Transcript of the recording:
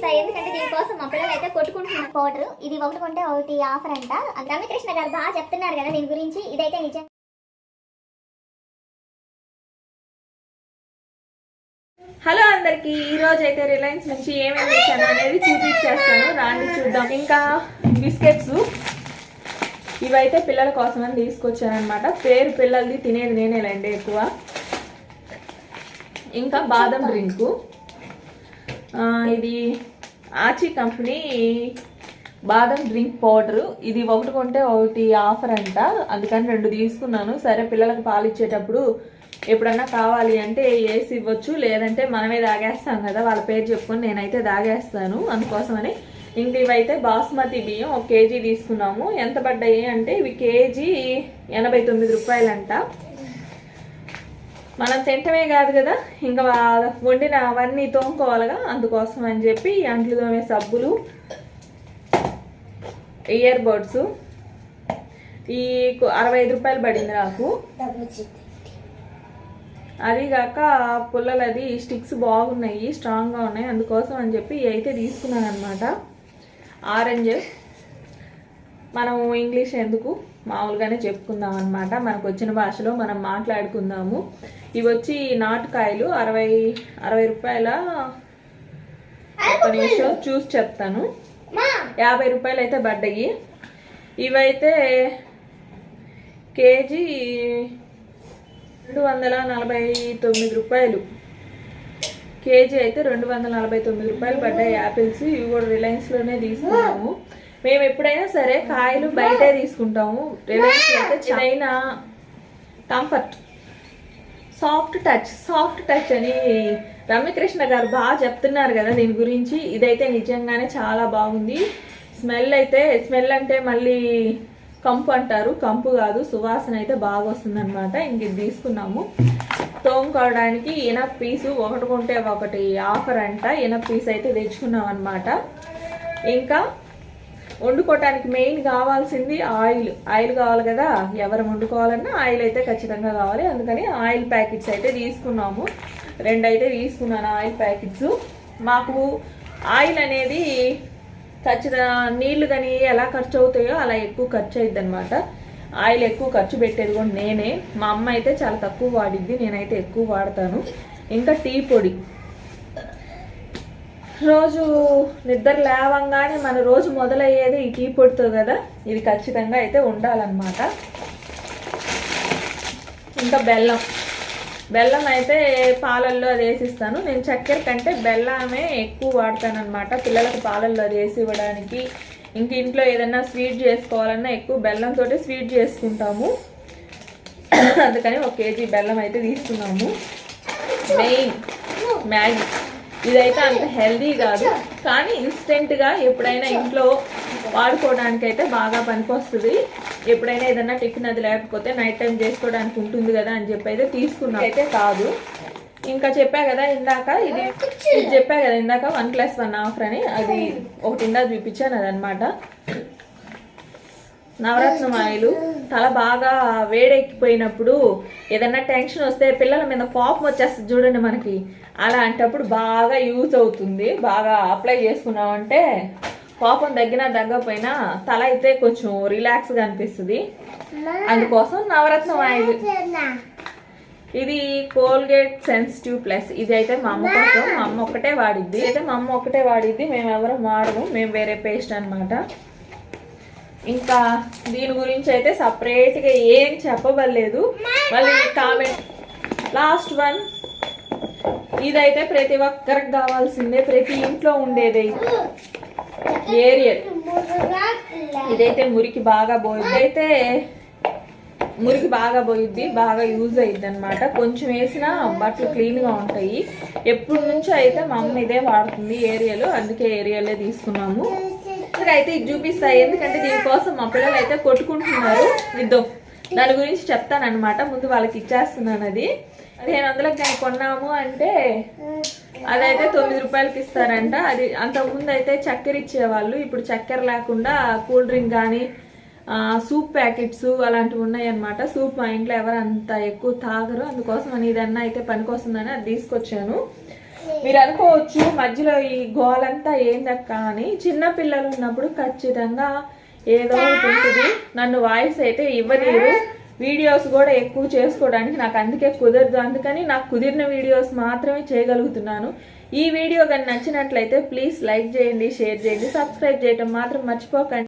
ఇస్తాయి ఎందుకంటే దీనికోసం మా పిల్లలు అయితే కొట్టుకుంటున్నారు పౌడర్. ఇది ఒకటి కొంటే ఒకటి ఆఫర్ అంట. అది రమ్యకృష్ణ గారు బాగా చెప్తున్నారు కదా దీని గురించి. ఇదైతే నిజం. హలో అందరికి. ఈ రోజు అయితే రిలయన్స్ నుంచి ఏమేమి తెచ్చాను అనేది చూపించేస్తాను. రాండి చూద్దాం. ఇంకా బిస్కెట్స్. ఇవైతే పిల్లల కోసం అని తీసుకొచ్చాను అనమాట పేరు పిల్లలది తినేది నేనేలండి ఎక్కువ. ఇంకా బాదం డ్రింకు. ఇది ఆచి కంపెనీ బాదం డ్రింక్ పౌడరు. ఇది ఒకటి కొంటే ఒకటి ఆఫర్ అంట. అందుకని రెండు తీసుకున్నాను. సరే పిల్లలకు పాలు ఇచ్చేటప్పుడు ఎప్పుడన్నా కావాలి అంటే వేసి ఇవ్వచ్చు. లేదంటే మనమే దాగేస్తాం కదా వాళ్ళ పేరు చెప్పుకొని నేనైతే దాగేస్తాను అందుకోసమని ఇంక ఇవైతే బాస్మతి బియ్యం ఒక కేజీ తీసుకున్నాము. ఎంత పడ్డాయి అంటే ఇవి కేజీ ఎనభై తొమ్మిది రూపాయలంట. మనం తింటమే కాదు కదా ఇంకా వండిన అవన్నీ తోముకోవాలిగా అందుకోసం అని చెప్పి అంట్లు తోమే సబ్బులు ఇయర్ బడ్స్ ఈ అరవై ఐదు రూపాయలు పడింది నాకు. అది కాక పుల్లలు అది స్టిక్స్ బాగున్నాయి స్ట్రాంగ్గా ఉన్నాయి అందుకోసం అని చెప్పి అయితే తీసుకున్నాను అనమాట ఆరెంజ్ మనం ఇంగ్లీష్ ఎందుకు? మామూలుగానే చెప్పుకుందాం అనమాట మనకు వచ్చిన భాషలో మనం మాట్లాడుకుందాము. ఇవి వచ్చి నాటుకాయలు. అరవై అరవై రూపాయల ఒక నిమిషం చూసి చెప్తాను. యాభై రూపాయలు అయితే పడ్డాయి. ఇవైతే కేజీ రెండు వందల నలభై తొమ్మిది రూపాయలు. కేజీ అయితే రెండు వందల నలభై తొమ్మిది రూపాయలు పడ్డాయి. యాపిల్స్ ఇవి కూడా రిలయన్స్లోనే తీసుకున్నాము. మేము ఎప్పుడైనా సరే కాయలు బయటే తీసుకుంటాము. రిలయన్స్ అయితే China comfort. Soft touch soft touch అని రమ్యకృష్ణ గారు బాగా చెప్తున్నారు కదా దీని గురించి. ఇదైతే నిజంగానే చాలా బాగుంది. స్మెల్ అయితే స్మెల్ అంటే మళ్ళీ కంపు అంటారు. కంపు కాదు సువాసన అయితే బాగా వస్తుందన్నమాట. ఇంక ఇది తీసుకున్నాము. తోముకోవడానికి ఇనప్ పీసు ఒకటి కొంటే ఒకటి ఆఫర్ అంట. ఇనప్ పీస్ అయితే తెచ్చుకున్నాం అనమాట ఇంకా వండుకోవటానికి మెయిన్ కావాల్సింది ఆయిల్. ఆయిల్ కావాలి కదా ఎవరు వండుకోవాలన్నా ఆయిల్ అయితే ఖచ్చితంగా కావాలి. అందుకని ఆయిల్ ప్యాకెట్స్ అయితే తీసుకున్నాము. రెండు అయితే తీసుకున్నాను ఆయిల్ ప్యాకెట్స్. మాకు ఆయిల్ అనేది ఖచ్చితంగా నీళ్ళు కానీ ఎలా ఖర్చు అవుతాయో అలా ఎక్కువ ఖర్చు అయింది అనమాట ఆయిల్ ఎక్కువ ఖర్చు పెట్టేది కూడా నేనే. మా అమ్మ అయితే చాలా తక్కువ వాడిద్ది నేనైతే ఎక్కువ వాడతాను. ఇంకా టీ పొడి. రోజు నిద్ర లేవంగానే మన రోజు మొదలయ్యేది ఈ టీ పొడితో కదా? ఇది ఖచ్చితంగా అయితే ఉండాలన్నమాట. ఇంకా బెల్లం. బెల్లం అయితే పాలల్లో అది వేసిస్తాను. నేను చక్కెర కంటే బెల్లమే ఎక్కువ వాడతానమాట పిల్లలకు పాలల్లో అది వేసి ఇవ్వడానికి. ఇంక ఇంట్లో ఏదైనా స్వీట్ చేసుకోవాలన్నా ఎక్కువ బెల్లంతో స్వీట్ చేసుకుంటాము. అందుకని ఒక కేజీ బెల్లం అయితే తీసుకున్నాము. మెయిన్ మ్యాగీ ఇదైతే అంత హెల్దీ కాదు. కానీ ఇన్స్టెంట్గా ఎప్పుడైనా ఇంట్లో వాడుకోవడానికి అయితే బాగా పనికొస్తుంది. ఎప్పుడైనా ఏదైనా టిఫిన్ అది లేకపోతే నైట్ టైం చేసుకోవడానికి ఉంటుంది కదా అని చెప్పి అయితే తీసుకున్నాం. అయితే కాదు. ఇంకా చెప్పా కదా ఇందాక ఇది ఇది చెప్పా కదా ఇందాక వన్ ప్లస్ వన్ ఆఫర్ అని అది ఒకటి ఇందాక చూపించాను అదనమాట. నవరత్నం ఆయిల్ తల బాగా వేడెక్కిపోయినప్పుడు ఏదన్నా టెన్షన్ వస్తే పిల్లల మీద కోపం వచ్చేస్తుంది చూడండి మనకి. అలాంటప్పుడు బాగా యూజ్ అవుతుంది. బాగా అప్లై చేసుకున్నామంటే కోపం తగ్గినా తగ్గకపోయినా తల అయితే కొంచెం రిలాక్స్గా అనిపిస్తుంది. అందుకోసం నవరత్నం ఆయిల్ ఇది కోల్గేట్ సెన్సిటివ్ ప్లస్. ఇది అయితే మా అమ్మ కోసం. మా అమ్మ ఒక్కటే వాడిద్ది. అయితే మా అమ్మ ఒక్కటే వాడిద్ది. మేము ఎవరం వాడము. మేము వేరే పేస్ట్ అన్నమాట. ఇంకా దీని గురించి అయితే సపరేట్గా ఏం చెప్పబడలేదు. మళ్ళీ కామెంట్ లాస్ట్ వన్ ఇదైతే ప్రతి ఒక్కరికి కావాల్సిందే ప్రతి ఇంట్లో ఉండేది. ఏరియల్ ఇదైతే మురికి బాగా పోయిద్ది. అయితే మురికి బాగా పోయిద్ది బాగా యూజ్ అయ్యిద్ది అనమాట కొంచెం వేసినా బట్టలు క్లీన్గా ఉంటాయి. ఎప్పటి నుంచో అయితే మా అమ్మ ఇదే వాడుతుంది ఏరియాలో. అందుకే ఏరియాలే తీసుకున్నాము. ఇక్కడ అయితే ఇది చూపిస్తాయి. ఎందుకంటే దీనికోసం మా పిల్లలు అయితే కొట్టుకుంటున్నారు. ఇద్దో దాని గురించి చెప్తానన్నమాట. ముందు వాళ్ళకి ఇచ్చేస్తున్నాను అది. పదిహేను వందలకు కానీ కొన్నాము అంటే అదైతే తొమ్మిది రూపాయలకి ఇస్తారంట. అది అంతకుముందు అయితే చక్కెర ఇచ్చేవాళ్ళు. ఇప్పుడు చక్కెర లేకుండా కూల్ డ్రింక్ కానీ సూప్ ప్యాకెట్స్ అలాంటివి ఉన్నాయి అనమాట సూప్ మా ఇంట్లో ఎవరు అంత ఎక్కువ తాగరు. అందుకోసం అని ఇదన్నా అయితే పనికొస్తుందని అది తీసుకొచ్చాను. మీరు అనుకోవచ్చు మధ్యలో ఈ గోలంతా ఏందక్క అని చిన్న పిల్లలు ఉన్నప్పుడు ఖచ్చితంగా ఏదో ఉంటుంది. నన్ను వాయిస్ అయితే ఇవ్వలేరు. వీడియోస్ కూడా ఎక్కువ చేసుకోవడానికి నాకు అందుకే కుదరదు. అందుకని నాకు కుదిరిన వీడియోస్ మాత్రమే చేయగలుగుతున్నాను. ఈ వీడియో కానీ నచ్చినట్లయితే ప్లీజ్ లైక్ చేయండి షేర్ చేయండి సబ్స్క్రైబ్ చేయటం మాత్రం మర్చిపోకండి.